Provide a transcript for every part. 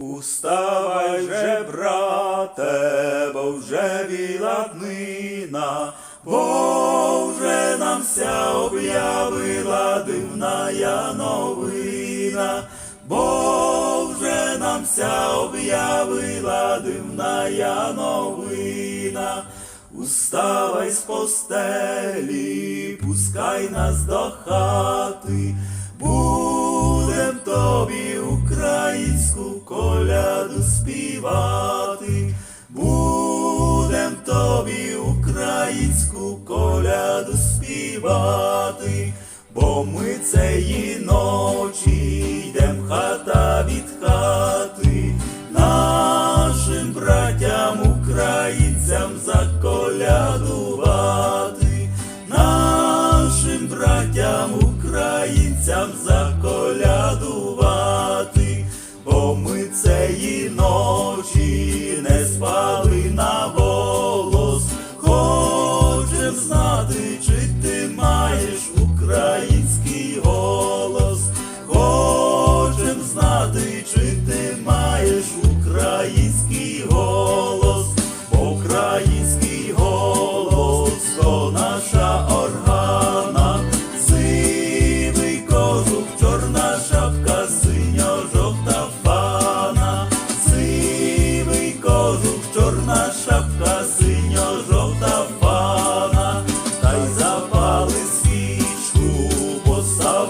Уставай же, брате, бо вже біла днина, бо вже нам ся об'явила дивна новина, бо вже нам ся об'явила дивна новина. Уставай з постелі, пускай нас до хати, будем тобі українську коляду співати, будем тобі українську коляду співати, бо ми цієї ночі йдем хата від хати, нашим братям українцям заколядувати, нашим братям українцям заколядувати, тієї ночі не спали на волос. Хочем знати, чи ти маєш український голос. Хочем знати, чи ти маєш український голос. Український голос то наша.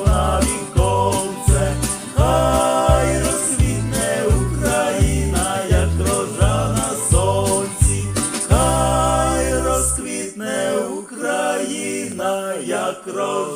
на віконце, хай розсвітне Україна, як рожа на сонці, хай розквітне Україна, як рожа.